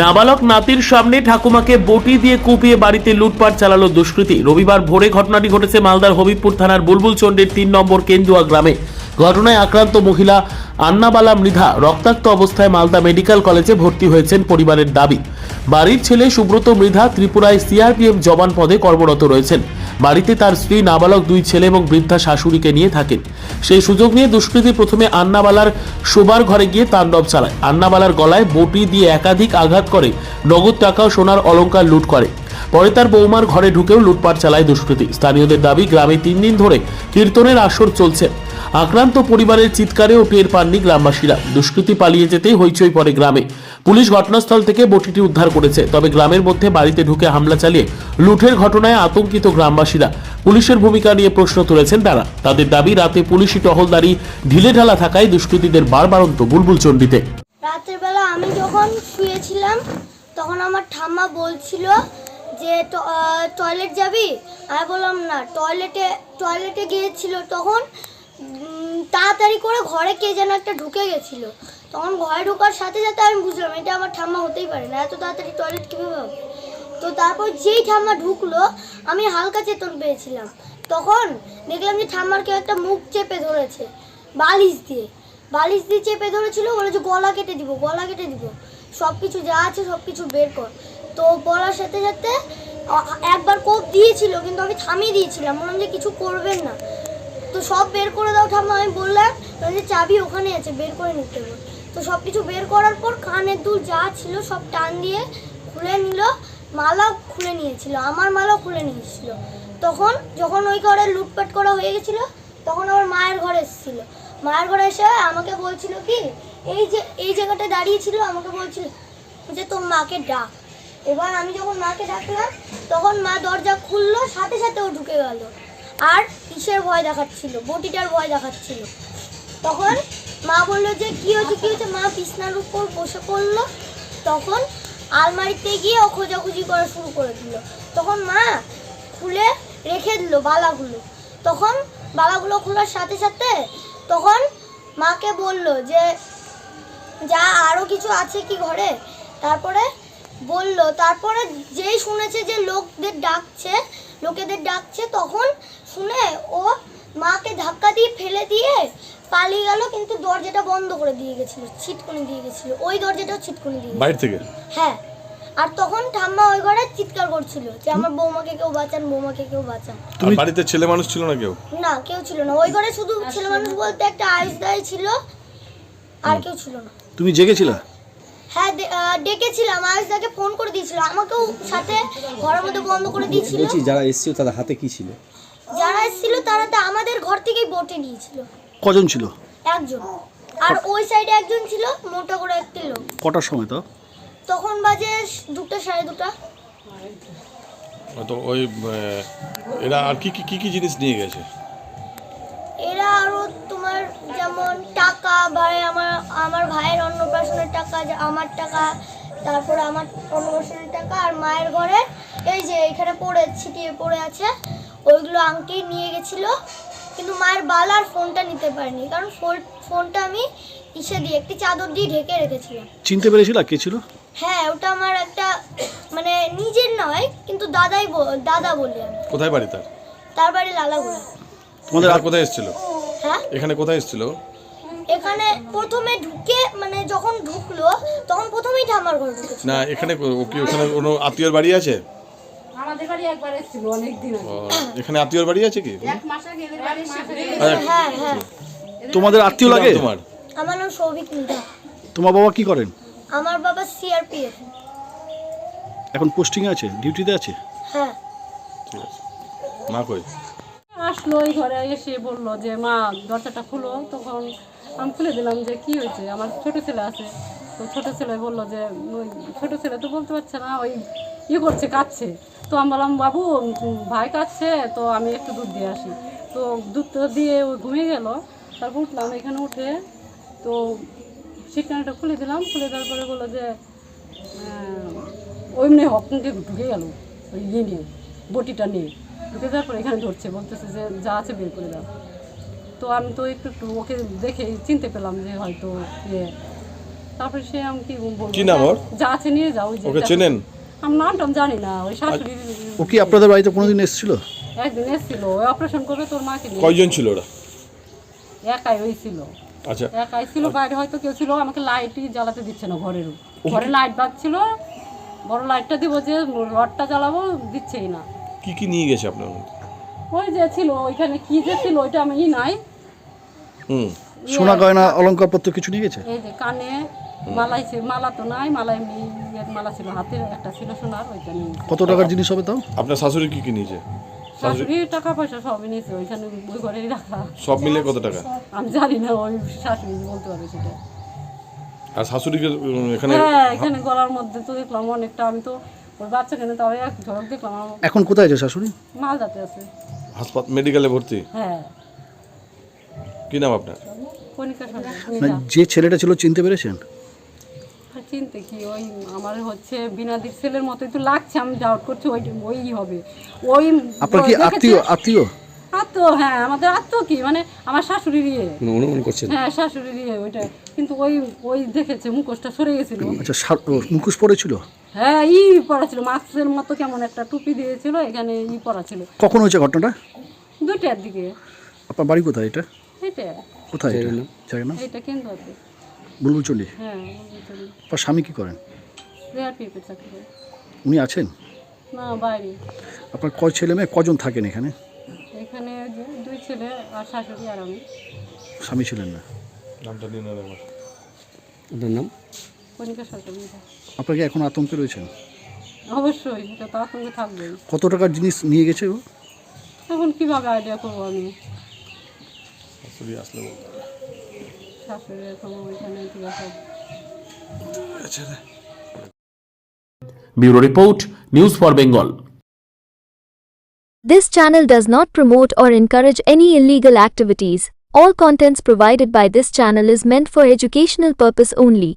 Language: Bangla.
নাবালক নাতির সামনে ঠাকুমাকে বটি দিয়ে কুপিয়ে বাড়িতে লুটপাট চালালো দুষ্কৃতী। রবিবার ভোরে ঘটনাটি ঘটেছে মালদার হবিবপুর থানার বুলবুল চণ্ডের তিন নম্বর কেন্দুয়া গ্রামে। ঘটনায় আক্রান্ত মহিলা আন্নাবালা মৃধা রক্তাক্ত অবস্থায় মালদা মেডিকেল কলেজে ভর্তি হয়েছেন পরিবারের দাবি। বাড়ির ছেলে সুব্রত মৃধা ত্রিপুরায় সিআরপিএফ জবান পদে কর্মরত রয়েছেন। বাড়িতে তার স্ত্রী নাবালক দুই ছেলে এবং বৃদ্ধা শাশুড়িকে নিয়ে থাকেন। সেই সুযোগ নিয়ে দুষ্কৃতী প্রথমে আন্নাবালার শোবার ঘরে গিয়ে তাণ্ডব চালায়। আন্নাবালার গলায় বটি দিয়ে একাধিক আঘাত করে, নগদ টাকা সোনার অলঙ্কার লুট করে। পরে তার বৌমার ঘরে ঢুকেও লুটপাট চালায় দুষ্কৃতী। স্থানীয়দের দাবি, গ্রামে তিন দিন ধরে কীর্তনের আসর চলছে। আক্রান্ত পরিবারের চিৎকারেও টের পাননি গ্রামবাসীরা। দুষ্কৃতী পালিয়ে যেতেই হইচই পড়ে গ্রামে। পুলিশ ঘটনাস্থল থেকে বটিটি উদ্ধার করেছে, তবে গ্রামের মধ্যে বাড়িতে ঢুকে হামলা চালিয়ে লুঠের ঘটনায় আতঙ্কিত গ্রামবাসীরা। পুলিশের ভূমিকা নিয়ে প্রশ্ন তুলেছেন তারা। তাদের দাবি, রাতে পুলিশি টহলদারি ঢিলেঢালা থাকায় দুষ্কৃতীদের বারবারন্ত বুলবুল চণ্ডীতে। রাতের বেলা আমি যখন শুয়েছিলাম, তখন আমার ঠাম্মা বলছিল যে টয়লেট যাবি? আমি বললাম, না টয়লেটে টয়লেটে গিয়েছিল তখন তাড়াতাড়ি করে ঘরে কে যেন একটা ঢুকে গেছিল। তখন ঘরে ঢোকার সাথে সাথে আমি বুঝলাম, এটা আমার ঠাম্মা হতেই পারে না, এত তাড়াতাড়ি টয়লেট কীভাবে হবে? তো তারপর যেই ঠাম্মা ঢুকলো, আমি হালকা চেতন পেয়েছিলাম। তখন দেখলাম যে ঠাম্মার কেউ একটা মুখ চেপে ধরেছে, বালিশ দিয়ে। বালিশ দিয়ে চেপে ধরেছিল বলে যে গলা কেটে দিব, গলা কেটে দিব। সব কিছু যা আছে সব কিছু বের কর। তো বলার সাথে সাথে একবার কোপ দিয়েছিল, কিন্তু আমি থামিয়ে দিয়েছিলাম। বললাম যে কিছু করবেন না। তো সব বের করে দাও, ঠাম্মা, আমি বললাম যে চাবি ওখানে আছে, বের করে নিতে হবে। তো সব কিছু বের করার পর কানের দুল যা ছিল সব টান দিয়ে খুলে নিল, মালা খুলে নিয়েছিল, আমার মালাও খুলে নিয়েছিল। তখন যখন ওই ঘরে লুটপাট করা হয়ে গেছিল, তখন আমার মায়ের ঘরে এসেছিল। মায়ের ঘরে এসে আমাকে বলছিল কি, এই যে, এই জায়গাটায় দাঁড়িয়ে ছিল, আমাকে বলছিল যে তোর মাকে ডাক। এবার আমি যখন মাকে ডাকলাম, তখন মা দরজা খুললো, সাথে সাথে ও ঢুকে গেল। আর কিসের ভয় দেখাচ্ছিল? বটিটার ভয় দেখাচ্ছিল। তখন মা বলল যে, কি হয়েছে কি হয়েছে? মা বিছনার উপর বসে পড়ল। তখন আলমারিতে গিয়ে ও খোঁজাখুঁজি করা শুরু করে দিল। তখন মা খুলে রেখে দিল বালাগুলো। তখন বালাগুলো খোলার সাথে সাথে তখন মাকে বলল যে, যা আরও কিছু আছে কি ঘরে? তারপরে বলল তারপরে যেই শুনেছে যে লোকদের ডাকছে লোকেদের ডাকছে তখন শুনে ও মাকে ধাক্কা দিয়ে ফেলে দিয়ে পালিয়ে গেল কিন্তু দরজাটা বন্ধ করে দিয়ে গেছিল ছিটকুনি দিয়ে গেছিল। ওই দরজাটাও ছিটকুনি দিয়ে বাইরে থেকে? হ্যাঁ। আর তখন ঠাম্মা ওই ঘরে চিৎকার করছিল যে আমার বৌমাকে কেউ বাঁচান বৌমাকে কেউ বাঁচান। আর বাড়িতে ছেলে মানুষ ছিল না কেউ? না কেউ ছিল না। ওই ঘরে শুধু ছেলে মানুষ বলতে একটা আয়ুষ দায় ছিল আর কেউ ছিল না। তুমি জেগেছিলা? হ্যাঁ ডেকেছিলাম আয়ুষ দাকে ফোন করে দিয়েছিল। আমাকেও সাথে ঘরের মধ্যে বন্ধ করে দিয়েছিল। বলছি যারা এসেছিল তাদের হাতে কি ছিল? যারা এসেছিল তারা তো আমাদের ঘর থেকেই বটে নিয়েছিল। কজন ছিল? একজন। আর ওই সাইডে একজন ছিল মোটা করে একটি লোক। কটার সময় তো? তখন বাজে দুটো সাড়ে দুটা। তো ওই এরা আর কি কি কি কি জিনিস নিয়ে গেছে? এরা আরও তোমার যেমন টাকা বা আমার আমার ভাইয়ের অন্নপ্রাশনের টাকা যে আমার টাকা তারপরে আমার অন্নপ্রাশনের টাকা আর মায়ের ঘরে এই যে এখানে পড়ে ছিটিয়ে পড়ে আছে ওইগুলো আংটি নিয়ে গেছিল কিন্তু মায়ের বাল আর ফোনটা নিতে পারিনি কারণ ফোন- ফোনটা আমি ইসে দিয়ে একটি চাদর দিয়ে ঢেকে রেখেছিলাম। চিনতে পেরেছিল কে ছিল? হ্যাঁ ওটা আমার একটা মানে নিজের নয় কিন্তু দাদাই ব- দাদা বলি আমি। কোথায় বাড়ি তার? তার বাড়ি লালাগুড়া। তোমাদের এখানে কোথায় এসেছিল? হ্যাঁ? এখানে কোথায় এসেছিল? এখানে প্রথমে ঢুকে মানে যখন ঢুকলো তখন প্রথমেই ঠাম্মার ঘর ঢুকেছে। না এখানে ও কি ওখানে কোনো আত্মীয়র বাড়ি আছে? আমাদের বাড়ি একবার এসেছিল অনেক দিন আগে এখানে আত্মীয়র বাড়ি আছে কি? এক মাস আগে এদের বাড়ি আচ্ছা, হ্যাঁ হ্যাঁ তোমাদের আত্মীয় লাগে? তোমার? আমার নাম সৌভিক তোমার বাবা কি করেন? আমার বাবা সিআরপিএফ এখন পোস্টিং আছে? ডিউটিতে আছে? হ্যাঁ। ঠিক আছে। মা কই? আসলো ওই ঘরে এসে বলল যে মা দরজাটা খুলো। তখন আমি খুলে দিলাম যে কি হয়েছে? আমার ছোট ছেলে আছে। তো ছোট ছেলে বলল যে, ওই ছোটো ছেলে তো বলতে পারছে না, ওই ইয়ে করছে, কাঁদছে। তো আমি বললাম, বাবু, ভাই কাঁদছে, তো আমি একটু দুধ দিয়ে আসি। তো দুধ দিয়ে ও ঘুমিয়ে গেল। তারপর উঠলাম এখানে উঠে, তো সিটকানাটা খুলে দিলাম। খুলে দেওয়ার পরে বলল যে ওইমনি হককে ঢুকে গেল, ওই ইয়ে নিয়ে, বটিটা নিয়ে। ঢুকে যাওয়ার পরে এখানে ধরছে, বলতেছে যে, যা আছে বের করে দাও। তো আমি তো একটু একটু ওকে দেখে চিনতে পেলাম যে হয়তো ইয়ে। তারপরে সে আমি কি বলব? কি নাম ওর? যা আছে নিয়ে যাও ওই যে ওকে চেনেন? আমি নামটাম জানি না ওই শাশুড়ি ও কি আপনাদের বাড়িতে কোনোদিন এসেছিল? একদিন এসেছিল ওই অপারেশন করবে তোর মাকে নিয়ে। কয়জন ছিল ওরা? একাই হয়েছিল আচ্ছা। একাই ছিল বাইরে হয়তো কেউ ছিল আমাকে লাইটই জ্বালাতে দিচ্ছে না ঘরের। ঘরে লাইট বাজছিল বড় লাইটটা দিব যে রডটা জ্বালাবো দিচ্ছেই না। কি কি নিয়ে গেছে আপনার ওই যে ছিল ওইখানে কি যে ছিল ওইটা আমি ই নাই। সোনা গয়না অলঙ্কারপত্র কিছু নিয়ে গেছে? এই যে কানে মালাই ছিল মালা তো নাই মালা এমনি ইয়ের মালা ছিল হাতের একটা ছিল সোনার ওইটা নিয়ে গেছে। কত টাকার জিনিস হবে তাও? আপনার শাশুড়ি কি কি নিয়েছে? শাশুড়ি টাকা পয়সা সবই নিয়েছে ওইখানে ওই ঘরেই রাখা। সব মিলে কত টাকা? আমি জানি না ওই শাশুড়ি বলতে পারবে সেটা। আর শাশুড়িকে উম, এখানে হ্যাঁ এখানে গলার মধ্যে তো দেখলাম অনেকটা আমি তো ওর বাচ্চা কেন তবে এক ঝলক দেখলাম। আমার এখন কোথায় আছে শাশুড়ি? মাল যাতে আছে হাসপাতাল মেডিকেলে ভর্তি? হ্যাঁ। কি নাম আপনার? কণিকা সরকার। না যে ছেলেটা ছিল চিনতে পেরেছেন? আর চিনতে কি? ওই আমার হচ্ছে বিনাদির ছেলের মতোই তো লাগছে আমি ডাউট করছি ওই ওই হবে। ওই আপনার কি দেখেছে- আত্মীয় আত্মীয়? আত্মীয় হ্যাঁ আমাদের আত্মীয় কি? মানে আমার শাশুড়ির ইয়ে। অনুমান করছেন? হ্যাঁ শাশুড়ির ইয়ে ওইটা। কিন্তু ওই ওই দেখেছে মুখোশটা সরে গেছিল। আচ্ছা ও, মুখোশ পড়েছিল? হ্যাঁ ই পড়া ছিল মাস্কের মতো কেমন একটা টুপি দিয়েছিল এখানে ই পড়া ছিল কখন হয়েছে ঘটনাটা? দুইটার দিকে। আপনার বাড়ি কোথায় এটা? এটা কোথায় এটা? হ্যাঁ আপনার স্বামী কি করেন? রেয়ার পিপের চাকরি করে। উনি আছেন? না বাইরে। আপনার কয় ছেলে মেয়ে? কজন থাকেন এখানে? এখানে দুই ছেলে আর শাশুড়ি আর আমি। স্বামী ছিলেন না। নামটা। আপনার নাম? কণিকা সরকার আপনার কি এখন আতঙ্কে রয়েছেন? অবশ্যই এটা তো আতঙ্কে থাকবেই। কত টাকার জিনিস নিয়ে গেছে ও? এখন কীভাবে আইডিয়া করব আমি? শাশুড়ি আসলে বলতে হবে। শাশুড়ি এখন ওইখানে ঠিক আছে bureau report news for Bengal This channel does not promote or encourage any illegal activities. All contents provided by this channel is meant for educational purpose only.